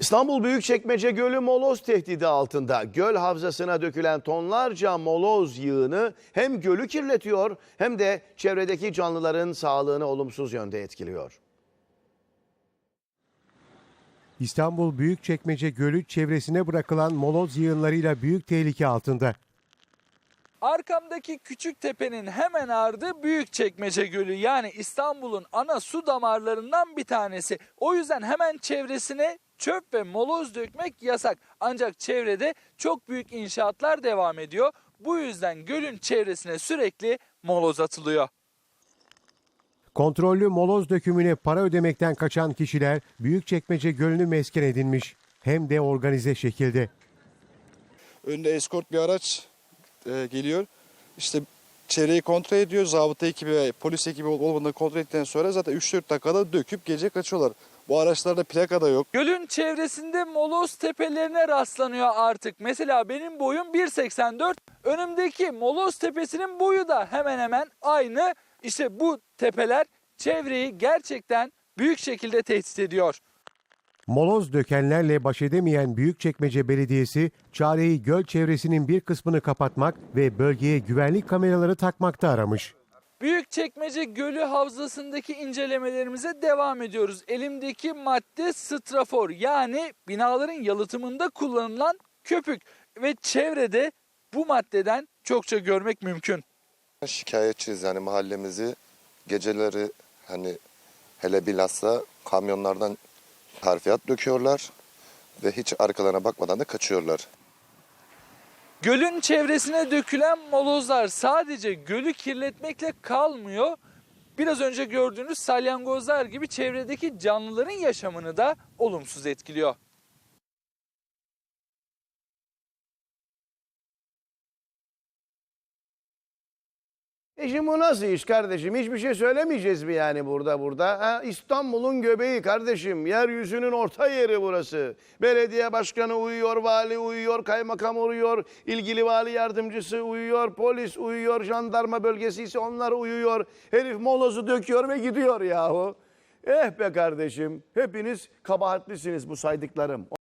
İstanbul Büyükçekmece Gölü moloz tehdidi altında. Göl havzasına dökülen tonlarca moloz yığını hem gölü kirletiyor hem de çevredeki canlıların sağlığını olumsuz yönde etkiliyor. İstanbul Büyükçekmece Gölü çevresine bırakılan moloz yığınlarıyla büyük tehlike altında. Arkamdaki küçük tepenin hemen ardı Büyükçekmece Gölü yani İstanbul'un ana su damarlarından bir tanesi. O yüzden hemen çevresine çöp ve moloz dökmek yasak. Ancak çevrede çok büyük inşaatlar devam ediyor. Bu yüzden gölün çevresine sürekli moloz atılıyor. Kontrollü moloz dökümüne para ödemekten kaçan kişiler Büyükçekmece Gölü'nü mesken edinmiş. Hem de organize şekilde. Önünde eskort bir araç e, geliyor. İşte çevreyi kontrol ediyor. Zabıta ekibi ve polis ekibi olmadığını kontrol ettikten sonra zaten 3-4 dakikada döküp gece kaçıyorlar. Bu araçlarda plaka da yok. Gölün çevresinde moloz tepelerine rastlanıyor artık. Mesela benim boyum 1.84. Önümdeki moloz tepesinin boyu da hemen hemen aynı. İşte bu tepeler çevreyi gerçekten büyük şekilde tehdit ediyor. Moloz dökenlerle baş edemeyen Büyükçekmece Belediyesi çareyi göl çevresinin bir kısmını kapatmak ve bölgeye güvenlik kameraları takmakta aramış. Büyükçekmece Gölü Havzası'ndaki incelemelerimize devam ediyoruz. Elimdeki madde strafor yani binaların yalıtımında kullanılan köpük ve çevrede bu maddeden çokça görmek mümkün. Şikayetçiyiz yani mahallemizi geceleri hani hele bilhassa kamyonlardan harfiyat döküyorlar ve hiç arkalarına bakmadan da kaçıyorlar. Gölün çevresine dökülen molozlar sadece gölü kirletmekle kalmıyor. Biraz önce gördüğünüz salyangozlar gibi çevredeki canlıların yaşamını da olumsuz etkiliyor. E şimdi bu nasıl iş kardeşim? Hiçbir şey söylemeyeceğiz mi yani burada burada? Ha, İstanbul'un göbeği kardeşim. Yeryüzünün orta yeri burası. Belediye başkanı uyuyor, vali uyuyor, kaymakam uyuyor, ilgili vali yardımcısı uyuyor, polis uyuyor, jandarma bölgesi ise onlar uyuyor. Herif molozu döküyor ve gidiyor yahu. Eh be kardeşim, hepiniz kabahatlisiniz bu saydıklarım.